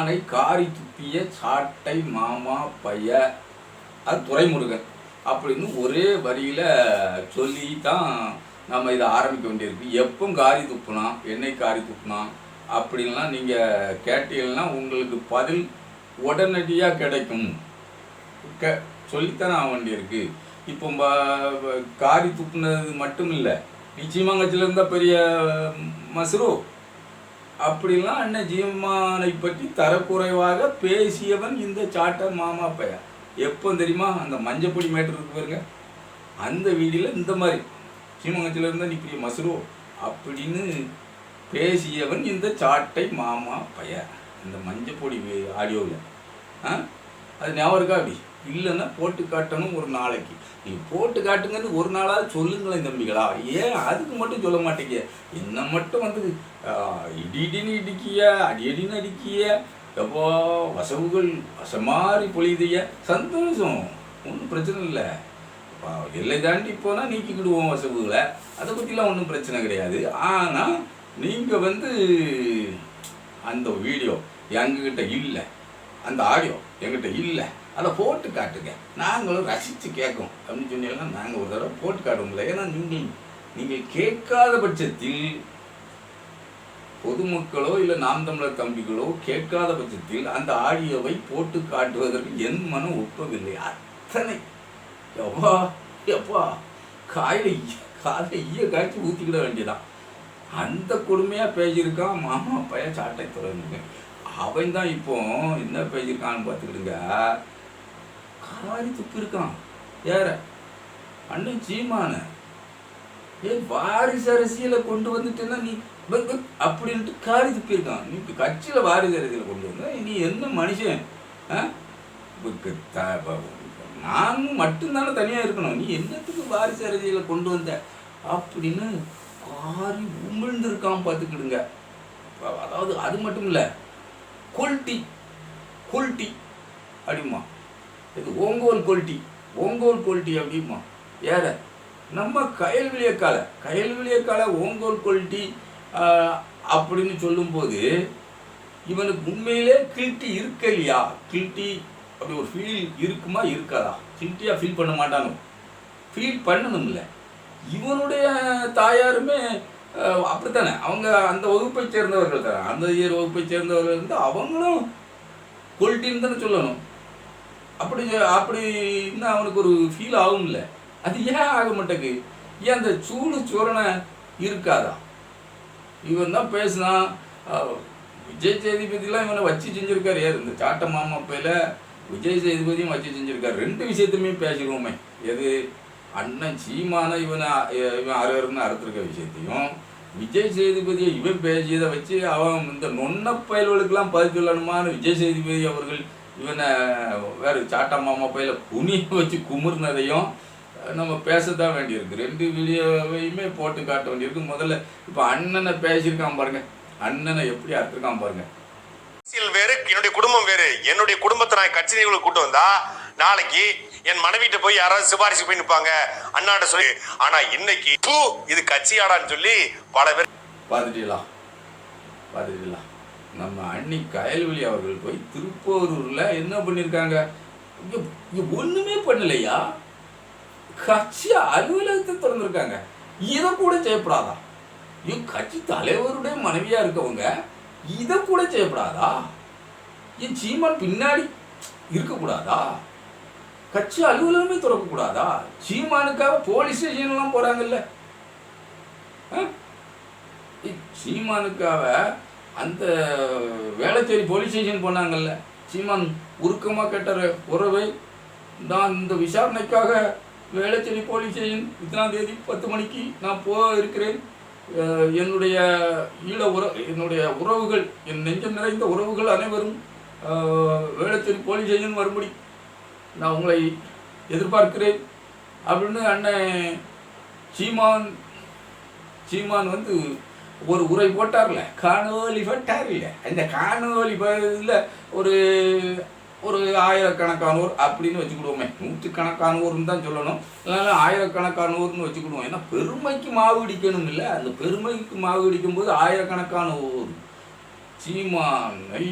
பெருமானை காரி துப்பிய சாட்டை மாமா பைய. அது துரைமுருகன் அப்படின்னு ஒரே வரியில் சொல்லி தான் நம்ம இதை ஆரம்பிக்க வேண்டியிருக்கு. எப்போ காரி துப்புனா என்னை காரி துப்புனா அப்படின்லாம் நீங்கள் கேட்டீங்கன்னா உங்களுக்கு பதில் உடனடியாக கிடைக்கும். க சொல்லித்தானே ஆக வேண்டியிருக்கு. இப்போ காரி துப்புனது மட்டும் இல்லை நிச்சயமாக கட்சியில் இருந்தால் பெரிய மஸ்ரூ அப்படிலாம் அண்ணன் ஜீவமானை பற்றி தரக்குறைவாக பேசியவன் இந்த சாட்டர் மாமா பையன். எப்போ தெரியுமா? அந்த மஞ்சப்பொடி மேட்டர் இருக்கு பாருங்க. அந்த வீடியில் இந்த மாதிரி சீமங்கத்தில் இருந்தால் நீ பெரிய மஸ்ரூ அப்படின்னு பேசியவன் இந்த சாட்டை மாமா பையன். இந்த மஞ்சப்பொடி ஆடியோவில் ஆ? அது ஞாபகம் இருக்கா? அப்படி. இல்லைன்னா போட்டு காட்டணும் ஒரு நாளைக்கு. நீ போட்டு காட்டுங்கன்னு ஒரு நாளாவது சொல்லுங்களேன் தம்பிகளா. ஏன் அதுக்கு மட்டும் சொல்ல மாட்டேங்க? என்ன மட்டும் வந்து இடி இடின்னு இடிக்கிய அடி அடின்னு அடிக்கிய எப்போ வசவுகள் வசமாறி பொழியுதைய. சந்தோஷம். ஒன்றும் பிரச்சனை இல்லை. எல்லை தாண்டி போனால் நீக்கிக்கிடுவோம் வசவுகளை. அதை பற்றிலாம் ஒன்றும் பிரச்சனை கிடையாது. ஆனால் நீங்கள் வந்து அந்த வீடியோ எங்ககிட்ட இல்லை. அந்த ஆடியோ எங்கிட்ட இல்லை. அதை போட்டு காட்டுங்க. நாங்களும் ரசித்து கேட்கும் அப்படின்னு சொன்னீங்கன்னா நாங்கள் ஒரு தடவை போட்டு காட்டுவோம்ல. ஏன்னா நீங்கள் நீங்கள் கேட்காத பட்சத்தில் பொதுமக்களோ இல்லை நாம் தமிழர் தம்பிகளோ கேட்காத பட்சத்தில் அந்த ஆடியோவை போட்டு காட்டுவதற்கு என் மனம் ஒப்பவில்லை. அத்தனை. எப்பா எப்பா காயில் காலை ஈய காய்ச்சி ஊற்றிக்கிட வேண்டியதான் அந்த கொடுமையாக பேசியிருக்கான் மாமா பையன் சாட்டை தொடர்ந்துங்க அவன் தான் இப்போ என்ன பேசியிருக்கான்னு பார்த்துக்கிடுங்க. காரி துப்பி இருக்கான் யார? அண்ணன் சீமான. ஏ வாரிசு அரசியலை கொண்டு வந்துட்டேன்னா நீ அப்படின்ட்டு காரி துப்பி இருக்கான் நீ இப்போ கட்சியில் வாரிசு அரசியலை கொண்டு வந்தா நீ என்ன மனுஷன்? ஆ? நான் மட்டும்தானே தனியாக இருக்கணும். நீ என்னத்துக்கு வாரிசு அரசியலை கொண்டு வந்த? அப்படின்னு காரி உமிழ்ந்திருக்கான் பார்த்துக்கிடுங்க. அதாவது அது மட்டும் இல்லை. கொல்ட்டி குல்டி அப்படிமா இது ஓங்கோல் கொல்ட்டி ஓங்கோல் கொல்ட்டி அப்படிமா ஏற நம்ம கயல்விளியக்கால கயல்விளியக்கால ஓங்கோல் கொல்ட்டி அப்படின்னு சொல்லும்போது இவனுக்கு உண்மையிலே கில்ட்டி இருக்க இல்லையா? கில்ட்டி அப்படி ஒரு ஃபீல் இருக்குமா இருக்காதா? கில்ட்டியாக ஃபீல் பண்ண மாட்டானோ? ஃபீல் பண்ணணும்ல. இவனுடைய தாயாருமே அப்படித்தானே? அவங்க அந்த வகுப்பை சேர்ந்தவர்கள் தானே. அந்த இயர் வகுப்பை சேர்ந்தவர்கள் இருந்து அவங்களும் கொல்ட்டின்னு தானே சொல்லணும். அப்படி அப்படின்னா அவனுக்கு ஒரு ஃபீல் ஆகும்ல. அது ஏன் ஆக மாட்டேங்கு ஏன் அந்த சூடு சூரணை இருக்காதா? இவன் தான் பேசினான். விஜய் சேதுபதிலாம் இவனை வச்சு செஞ்சுருக்காரு. யார்? இந்த சாட்ட மாமா பையில விஜய் சேதுபதியும் வச்சு செஞ்சுருக்காரு. ரெண்டு விஷயத்தையுமே பேசிடுவோமே. எது? அண்ணன் சீமான இவனை இவன் அறுவருன்னு அறுத்துருக்க விஷயத்தையும் விஜய் சேதுபதியை இவன் பேசியதை வச்சு அவன் இந்த நொன்ன பயல்களுக்கெல்லாம் பதில் சொல்லணுமான்னு விஜய் சேதுபதி அவர்கள் இவனை வேறு சாட்டா மாமா பையில குனியை வச்சு குமுறினதையும் நம்ம பேசத்தான் வேண்டியிருக்கு. ரெண்டு வீடியோவையுமே போட்டு காட்ட வேண்டியிருக்கு. முதல்ல இப்போ அண்ணனை பேசியிருக்கான் பாருங்க. அண்ணனை எப்படி அறுத்துருக்கான் பாருங்கள் அரசியல் வேறு என்னுடைய குடும்பம் வேறு. என்னுடைய குடும்பத்தை நான் கட்சி நிகழ்வு கூட்டு வந்தா நாளைக்கு என் மனைவிட்ட போய் யாராவது சிபாரிசு போய் நிற்பாங்க. அண்ணாட்ட சொல்லி ஆனா இன்னைக்கு பூ இது கட்சியாடான்னு சொல்லி பல பேர் பார்த்துட்டீங்களா? பார்த்துட்டீங்களா? நம்ம அண்ணி கயல்வெளி அவர்கள் போய் திருப்போரூர்ல என்ன பண்ணியிருக்காங்க ஒண்ணுமே பண்ணலையா? கட்சி அலுவலகத்தை திறந்திருக்காங்க. இதை கூட செய்யப்படாதா ஐயோ கட்சி தலைவருடைய மனைவியா இருக்கவங்க இதை கூட செய்யப்படாதா ஏன் சீமான் பின்னாடி இருக்கக்கூடாதா? கட்சி அலுவலகமே திறக்கக்கூடாதா? சீமானுக்காக போலீஸ் ஸ்டேஷன்லாம் போகிறாங்கல்ல ஆ? இ- சீமானுக்காக அந்த வேளச்சேரி போலீஸ் ஸ்டேஷன் போனாங்கல்ல. சீமான் உருக்கமாக கெட்ட உறவை நான் இந்த விசாரணைக்காக வேளச்சேரி போலீஸ் ஸ்டேஷன் இத்தனாம் தேதி பத்து மணிக்கு நான் போக இருக்கிறேன். என்னுடைய ஈழ உற என்னுடைய உறவுகள் என் நெஞ்சம் நிறைந்த உறவுகள் அனைவரும் வேளத்தில் வேளச்சேரி போலீஸ் வரும்படி நான் உங்களை எதிர்பார்க்கிறேன். அப்படின்னு அண்ணன் சீமான் சீமான் வந்து ஒரு உரை போட்டார்ல காணொலி போட்டார்ல. அந்த காணொலி இதில் ஒரு ஒரு ஆயிரக்கணக்கானோர் அப்படின்னு வச்சுக்கிடுவோமே. நூற்றுக்கணக்கானோர்னு தான் சொல்லணும். இல்லைன்னா ஆயிரக்கணக்கானோர்னு வச்சுக்கிடுவோம். ஏன்னா பெருமைக்கு மாவு இடிக்கணும் இல்லை அந்த பெருமைக்கு மாவு இடிக்கும்போது போது ஆயிரக்கணக்கானோர். சீமானை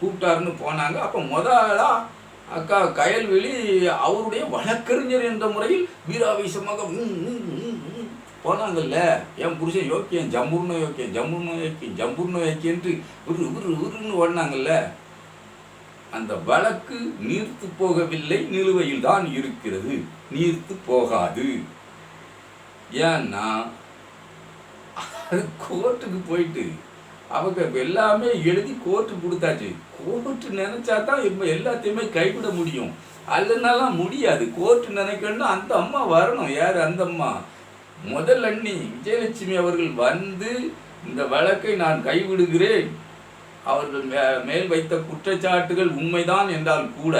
கூப்பிட்டாருன்னு போனாங்க. அப்போ முதலா அக்கா கயல்வெளி அவருடைய வழக்கறிஞர் என்ற முறையில் வீராவேசமாக போனாங்கல்ல. என் புருஷன் யோக்கியம் ஜம்பூர்ண யோக்கியம் ஜம்பூர்ண யோக்கியம் ஜம்பூர்ண யோக்கியன்ட்டு விரு உரு உருன்னு ஓடினாங்கல்ல. அந்த வழக்கு நீர்த்து போகவில்லை நிலுவையில் தான் இருக்கிறது. நீர்த்து போகாது. ஏன்னா அது கோர்ட்டுக்கு போயிட்டு அவங்க எல்லாமே எழுதி கோர்ட்டு கொடுத்தாச்சு. கோர்ட்டு நினைச்சா தான் இப்போ எல்லாத்தையுமே கைவிட முடியும். அல்லனாலாம் முடியாது. கோர்ட்டு நினைக்கணும்னா அந்த அம்மா வரணும். யார் அந்த அம்மா? முதல் அண்ணி விஜயலட்சுமி அவர்கள் வந்து இந்த வழக்கை நான் கைவிடுகிறேன். அவர்கள் மே- மேல் வைத்த குற்றச்சாட்டுகள் உண்மைதான் என்றால் கூட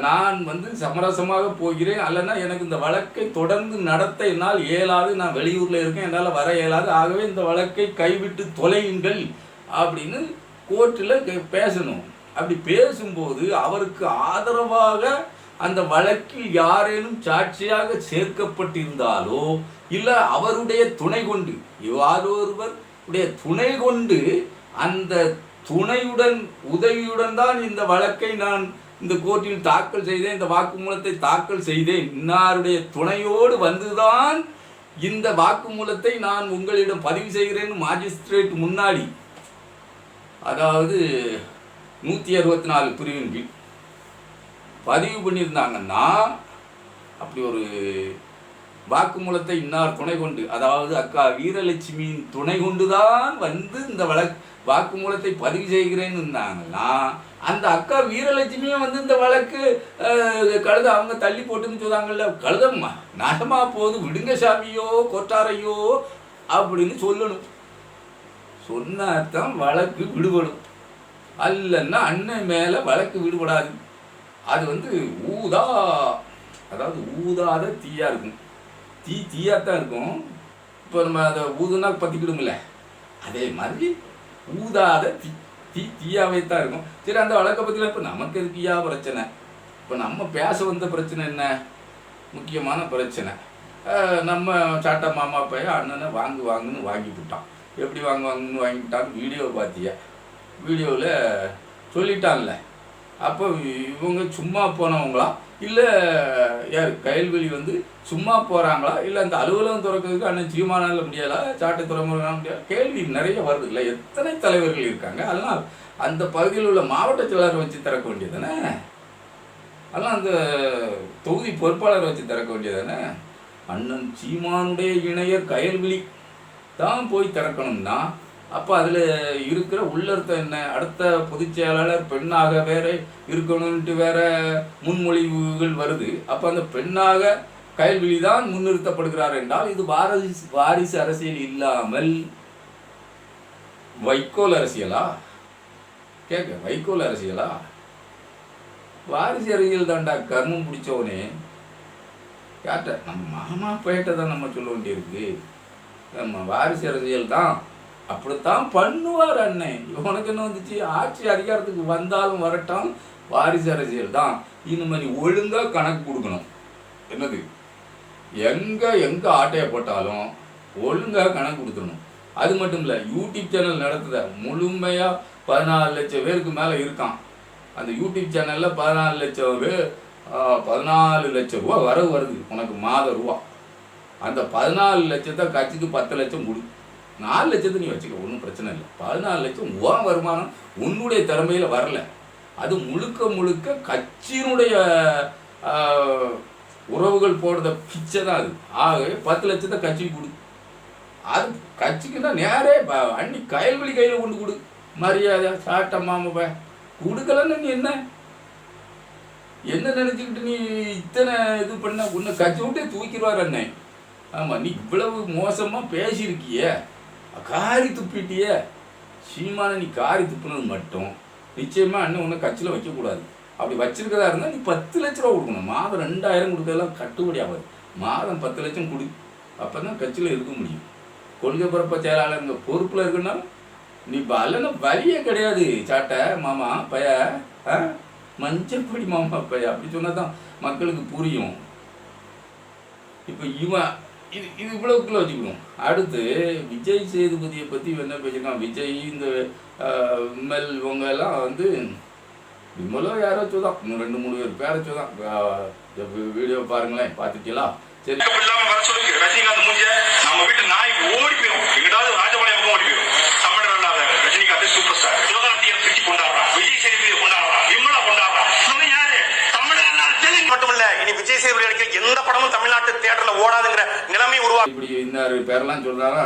நான் வந்து சமரசமாக போகிறேன் அல்லனா எனக்கு இந்த வழக்கை தொடர்ந்து நடத்த என்னால் இயலாது நான் வெளியூரில் இருக்கேன் என்னால் வர இயலாது ஆகவே இந்த வழக்கை கைவிட்டு தொலையுங்கள் அப்படின்னு கோர்ட்டில் பேசணும். அப்படி பேசும்போது அவருக்கு ஆதரவாக அந்த வழக்கில் யாரேனும் சாட்சியாக சேர்க்கப்பட்டிருந்தாலோ இல்லை அவருடைய துணை கொண்டு யாரொருவர் உடைய துணை கொண்டு அந்த துணையுடன் உதவியுடன் தான் இந்த வழக்கை நான் இந்த கோர்ட்டில் தாக்கல் செய்தேன் இந்த வாக்குமூலத்தை தாக்கல் செய்தேன். இன்னாருடைய துணையோடு வந்துதான் இந்த வாக்குமூலத்தை நான் உங்களிடம் பதிவு செய்கிறேன் மாஜிஸ்ட்ரேட் முன்னாடி. அதாவது நூற்றி அறுபத்தி நாலு பிரிவின் கீழ் பதிவு பண்ணியிருந்தாங்கன்னா அப்படி ஒரு வாக்குமூலத்தை இன்னார் துணை கொண்டு அதாவது அக்கா வீரலட்சுமியின் துணை கொண்டுதான் வந்து இந்த வழக்கு வாக்குமூலத்தை பதிவு செய்கிறேன்னு இருந்தாங்கன்னா அந்த அக்கா வீரலட்சுமியும் வந்து இந்த வழக்கு கழுத அவங்க தள்ளி போட்டுன்னு சொன்னாங்கல்ல கழுதம்மா நகமா போது விடுங்க சாமியோ கொட்டாரையோ அப்படின்னு சொல்லணும். சொன்னாதான் வழக்கு விடுபடும். அல்லன்னா அண்ணன் மேலே வழக்கு விடுபடாது. அது வந்து ஊதா அதாவது ஊதாத தீயா இருக்கும். தீ தீயா தான் இருக்கும். இப்போ நம்ம அதை ஊதுனா பற்றிக்கிடும்ல அதே மாதிரி ஊதாத தீ தீ தீயாவே தான் இருக்கும். சரி அந்த வழக்கை பற்றிலாம் இப்போ நமக்கு இருக்கியா பிரச்சனை? இப்போ நம்ம பேச வந்த பிரச்சனை என்ன? முக்கியமான பிரச்சனை. நம்ம சாட்டா மாமா பையன் அண்ணனை வாங்கு வாங்குன்னு வாங்கி விட்டான். எப்படி வாங்கு வாங்குன்னு வாங்கிட்டான்னு வீடியோ பார்த்தியா வீடியோவில் சொல்லிட்டான்ல. அப்போ இவங்க சும்மா போனவங்களாம் இல்லை யார் கயல்வெளி வந்து சும்மா போகிறாங்களா இல்லை அந்த அலுவலகம் திறக்கிறதுக்கு அண்ணன் சீமானால முடியாதா சாட்டை துறைமுருகனால முடியாது கேள்வி நிறைய வருது. இல்லை எத்தனை தலைவர்கள் இருக்காங்க? அதெல்லாம் அந்த பகுதியில் உள்ள மாவட்ட செயலாளர் வச்சு திறக்க வேண்டியதானே அதெல்லாம் அந்த தொகுதி பொறுப்பாளரை வச்சு திறக்க வேண்டியதானே அண்ணன் சீமானுடைய இணைய கயல்விழி தான் போய் திறக்கணும்னா அப்போ அதில் இருக்கிற உள்ளர்த்தம் என்ன? அடுத்த பொதுச் செயலாளர் பெண்ணாக வேற இருக்கணும்ன்ட்டு வேற முன்மொழிவுகள் வருது. அப்போ அந்த பெண்ணாக கயல்விழி தான் முன்னிறுத்தப்படுகிறார் என்றால் இது வாரிசு வாரிசு அரசியல் இல்லாமல் வைக்கோல் அரசியலா? கேட்க வைக்கோல் அரசியலா? வாரிசு அரசியல் தாண்டா கர்மம் பிடிச்சவனே. கேட்ட நம்ம மாமா பேட்டை தான் நம்ம சொல்ல வேண்டியிருக்கு. நம்ம வாரிசு அரசியல் தான் அப்படித்தான் பண்ணுவார் அண்ணன் உனக்கு என்ன வந்துச்சு? ஆட்சி அதிகாரத்துக்கு வந்தாலும் வரட்டும். வாரிசு அரசியல் தான். இந்த மாதிரி ஒழுங்கா கணக்கு கொடுக்கணும். என்னது? எங்க எங்க ஆட்டையை போட்டாலும் ஒழுங்கா கணக்கு கொடுத்துடணும். அது மட்டும் இல்லை யூடியூப் சேனல் நடத்துத முழுமையா பதினாலு லட்சம் பேருக்கு மேலே இருக்கான். அந்த யூடியூப் சேனல்ல பதினாலு லட்சம் பேர் பதினாலு லட்சம் ரூபா வரவு வருது. உனக்கு மாத ரூபா. அந்த பதினாலு லட்சத்தை கட்சிக்கு பத்து லட்சம் கொடு. நாலு லட்சத்தை நீ வச்சுக்க ஒன்றும் பிரச்சனை இல்லை. பதினாலு லட்சம் உன் வருமானம் உன்னுடைய திறமையில் வரல. அது முழுக்க முழுக்க கட்சியினுடைய உறவுகள் போடுற பிச்சை தான் அது. ஆகவே பத்து லட்சத்தை கட்சிக்கு கொடு. அது கட்சிக்குன்னா நேரே அண்ணி கயல்வெளி கையில் கொண்டு கொடு. மரியாதை சாட்ட மாமப்ப கொடுக்கலன்னு நீ என்ன? என்ன நினச்சிக்கிட்டு நீ இத்தனை இது பண்ண? உன்னை கட்சி விட்டே தூக்கிடுவார் அண்ணன் ஆமாம் நீ இவ்வளவு மோசமாக பேசியிருக்கிய. காரி துப்பிட்டிய. சீமான நீ காரி துப்புனது மட்டும். நிச்சயமாக அண்ணன் உன்னை கட்சியில் வைக்கக்கூடாது. அப்படி வச்சிருக்கதா இருந்தால் நீ பத்து லட்ச ரூபா கொடுக்கணும். மாதம் ரெண்டாயிரம் கொடுக்கறதெல்லாம் கட்டுப்படி ஆகாது. மாதம் பத்து லட்சம் கொடு. அப்போ தான் கட்சியில் இருக்க முடியும். கொள்கை பரப்ப செயலாளருங்க பொறுப்பில் இருக்குன்னா நீ பலன வரியே கிடையாது. சாட்டை மாமா பைய ஆ? மஞ்சப்படி மாமா பைய. அப்படி சொன்னா தான் மக்களுக்கு புரியும். இப்போ இவன் இது இது இவ்வளவுக்குள்ள வச்சுக்கணும் அடுத்து விஜய் சேதுபதியை பற்றி என்ன பேசிக்கலாம் விஜய் இந்த ஆஹ், விமல் இவங்க எல்லாம் வந்து விமலோ யாரோ தான் இன்னும் ரெண்டு மூணு பேர் பேரை தான் வீடியோ பாருங்களேன் பார்த்துட்டீங்களா? சரி. ரஜினிகாந்த் நம்ம வீட்டு நாய் ஓடி போயிடும் எங்கிட்டாவது ராஜபாளையம் பக்கம் ஓடி போயிடும் தமிழர் அல்லாத ரஜினிகாந்த் சூப்பர் ஸ்டார் சிவகார்த்தியை பிரிச்சு கொண்டாடுறான் விஜய் சேதுபதியை கொண்டாடுறான் விமலா கொண்டாடுறான் இவங்க யாரு தமிழர் அல்லாத தெலுங்கு மட்டும் இல்ல இனி விஜய் சேதுபதி நடிக்கிற எந்த படமும் தமிழ்நாட்டு தியேட்டர்ல ஓடாதுங்கிற நிலைமை உருவாக்கும் இப்படி இந்த பேரெல்லாம் சொல்றாரா?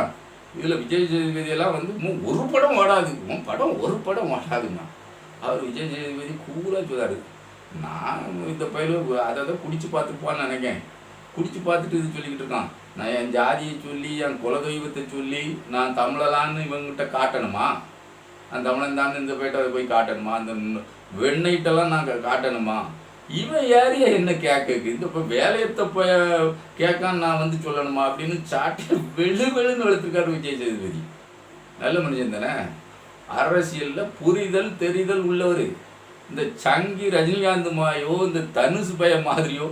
இதுல விஜய் சேதுபதி எல்லாம் வந்து ஒரு படம் ஓடாது. உன் படம் ஒரு படம் ஓடாதுங்க அவர் விஜய் சேதுபதி கூலா சொல்றாரு. நான் இந்த பயில அதை அதை குடிச்சு பார்த்துப்பான்னு நினைக்கேன். குடிச்சு பார்த்துட்டு இது சொல்லிக்கிட்டு இருக்கான். நான் என் ஜாதியை சொல்லி என் குலதெய்வத்தை சொல்லி நான் தமிழலான்னு இவங்கிட்ட காட்டணுமா? அந்த தமிழன் தான் இந்த போயிட்டு போய் காட்டணுமா? அந்த வெண்ணெயிட்டெல்லாம் நான் காட்டணுமா? இவன் யாரையா என்ன கேட்க இந்த இப்போ வேலையத்தை போய் கேட்கான்னு நான் வந்து சொல்லணுமா அப்படின்னு சாட்டி வெளு வெளுன்னு வளர்த்துருக்காரு விஜய் சேதுபதி. நல்ல மனுஷன் தானே? அரசியலில் புரிதல் தெரிதல் உள்ளவர். இந்த சங்கி ரஜினிகாந்த் மாயோ இந்த தனுஷ் பைய மாதிரியோ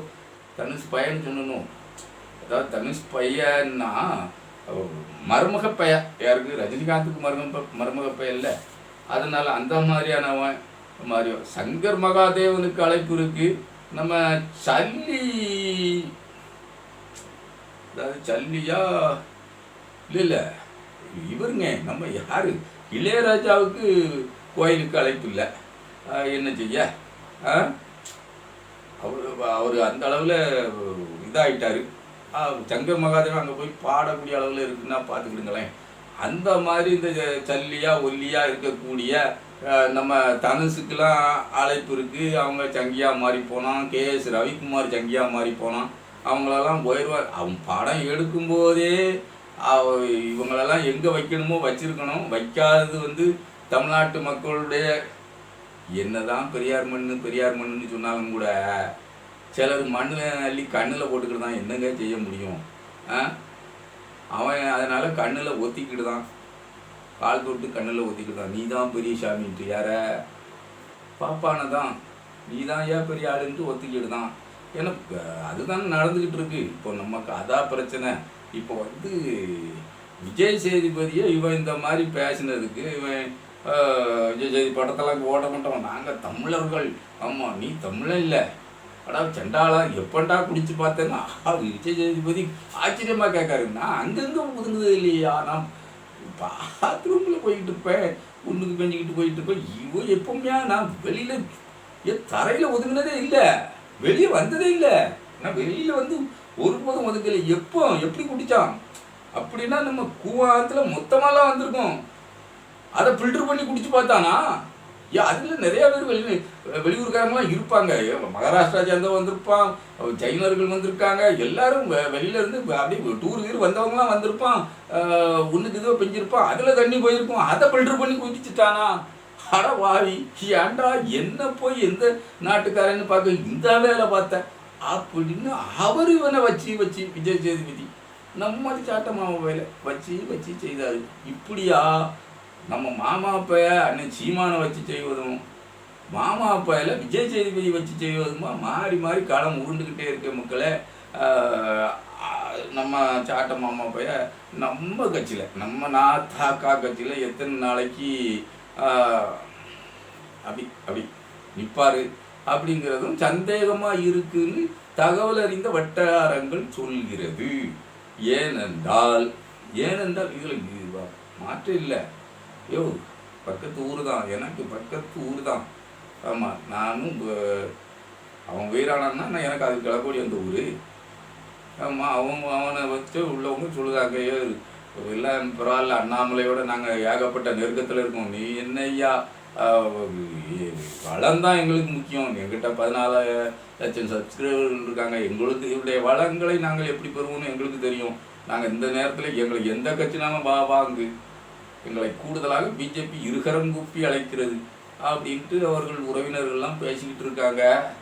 தனுஷ் பயன்னு சொல்லணும். அதாவது தனுஷ் பையன்னா மருமக பைய? யாருக்கு? ரஜினிகாந்துக்கு மருமக மருமக பையன் இல்லை அதனால் அந்த மாதிரியானவன் மாதிரியோ சங்கர் மகாதேவனுக்கு அழைப்பு இருக்கு. நம்ம சல்லி. அதாவது சல்லியா? இல்லை இல்லை இவருங்க நம்ம யாரு? இளையராஜாவுக்கு கோயிலுக்கு அழைப்பு இல்லை. என்ன செய்ய? ஆ? அவர் அவர் அந்த அளவில் இதாகிட்டார் சங்கர் மகாதேவன் அங்கே போய் பாடக்கூடிய அளவில் இருக்குன்னா பார்த்துக்கிடுங்களேன் அந்த மாதிரி இந்த சல்லியா ஒல்லியாக இருக்கக்கூடிய நம்ம தனுஷுக்கெல்லாம் அழைப்பு இருக்குது அவங்க சங்கியாக மாறி போனான். கேஎஸ் ரவிக்குமார் சங்கியா மாறி போனான். அவங்களெல்லாம் போயிடுவார் அவன் படம் எடுக்கும்போதே அவ- இவங்களெல்லாம் எங்கே வைக்கணுமோ வச்சுருக்கணும். வைக்காதது வந்து தமிழ்நாட்டு மக்களுடைய என்னதான் பெரியார் மண்ணு பெரியார் மண்ணுன்னு சொன்னாலும் கூட சிலர் மண்ணில் அள்ளி கண்ணில் போட்டுக்கிட்டு தான் என்னங்க செய்ய முடியும்? அவன் அதனால் கண்ணில் ஒத்திக்கிட்டு தான். கால் தொட்டு கண்ணில் ஒத்திக்கிட்டான் நீ தான் பெரிய சாமின்ட்டு யார? பாப்பான தான். நீ தான் ஏன் பெரிய ஆளுன்ட்டு ஒத்திக்கிட்டுதான் ஏன்னா அதுதான் நடந்துக்கிட்டு இருக்கு. இப்போ நமக்கு அதான் பிரச்சனை. இப்போ வந்து விஜய் சேதுபதியை இவன் இந்த மாதிரி பேசினதுக்கு இவன் விஜய் சேதி படத்தெல்லாம் ஓட மாட்டோம். நாங்கள் தமிழர்கள். ஆமாம் நீ தமிழன் இல்லை. அடா செண்டாளா எப்பண்டா குடிச்சு பார்த்தேன்னா. விஜய் சேதுபதி ஆச்சரியமாக கேட்காரு. நான் அங்கங்க ஒதுங்குது இல்லையா. நான் பாத்ரூமில் போயிட்டு இருப்பேன் ஒன்றுக்கு பெஞ்சிக்கிட்டு போயிட்டு இருப்பேன் இவன் எப்பவுமே நான் வெளியில் என் தரையில் ஒதுங்கினதே இல்லை. வெளியே வந்ததே இல்லை. நான் வெளியில் வந்து ஒருபோதும் ஒதுங்கலை எப்போ எப்படி குடித்தான் அப்படின்னா நம்ம கூவாத்துல மொத்தமாலாம் வந்திருக்கோம். அதை ஃபில்டர் பண்ணி குடிச்சு பார்த்தானா? ஏன் அதில் நிறைய பேர் வெளி வெளியூர்காரங்களாம் இருப்பாங்க. மகாராஷ்டிரா சேர்ந்தவன் வந்திருப்பான் சைனர்கள் வந்திருக்காங்க எல்லாரும் வெ- அப்படியே டூர் கீர் வந்தவங்களாம் வந்திருப்பான் ஒன்றுக்கு ஒண்ணுக்கு இதுவோ பெஞ்சிருப்பான் அதில் தண்ணி போயிருக்கும் அதை பில்டர் பண்ணி குதிச்சுட்டானா? அட வாவி ஏன்டா என்ன போய் எந்த நாட்டுக்காரன்னு பார்க்க இந்த வேலை பார்த்தேன். அப்படின்னு அவர் இவனை வச்சு வச்சு விஜய் சேதுபதி நம்ம சாட்டமாவை வேலை வச்சு வச்சு செய்தாரு. இப்படியா? நம்ம மாமா அப்பைய அண்ணன் சீமானை வச்சு செய்வதும் மாமா அப்பையில் விஜய் சேதுபதி வச்சு செய்வதுமா? மாறி மாறி காலம் உருண்டுக்கிட்டே இருக்க மக்களை. நம்ம சாட்ட மாமா பைய நம்ம கட்சியில் நம்ம நாத்தாக்கா கட்சியில் எத்தனை நாளைக்கு ஆஹ், அப்படி அப்படி அப்படிங்கிறதும் சந்தேகமாக இருக்குன்னு தகவல் அறிந்த வட்டாரங்கள் சொல்கிறது. ஏனென்றால் ஏனென்றால் இதில் மாற்றம் இல்லை. யோ பக்கத்து ஊர் தான் எனக்கு பக்கத்து ஊர் தான் ஆமாம் நானும் அவன் உயிரானான்னா நான் எனக்கு அது கிளப்படி அந்த ஊர். ஆமாம் அவங்க அவனை வச்சு உள்ளவங்க சொல்லுதாங்க இல்லை எல்லாம் பரவாயில்ல அண்ணாமலையோட நாங்கள் ஏகப்பட்ட நெருக்கத்தில் இருக்கோம். நீ என்ன ஐயா வளம் தான் எங்களுக்கு முக்கியம். எங்கிட்ட பதினாலு லட்சம் சப்ஸ்கிரைபர்கள் இருக்காங்க. எங்களுக்கு இவருடைய வளங்களை நாங்கள் எப்படி பெறுவோம்னு எங்களுக்கு தெரியும். நாங்கள் இந்த நேரத்தில் எங்களுக்கு எந்த கட்சினாலும் வா வாங்கு. எங்களை கூடுதலாக பிஜேபி இருகரம் கூப்பி அழைக்கிறது அப்படின்ட்டு அவர்கள் உறவினர்கள்லாம் பேசிக்கிட்டு இருக்காங்க.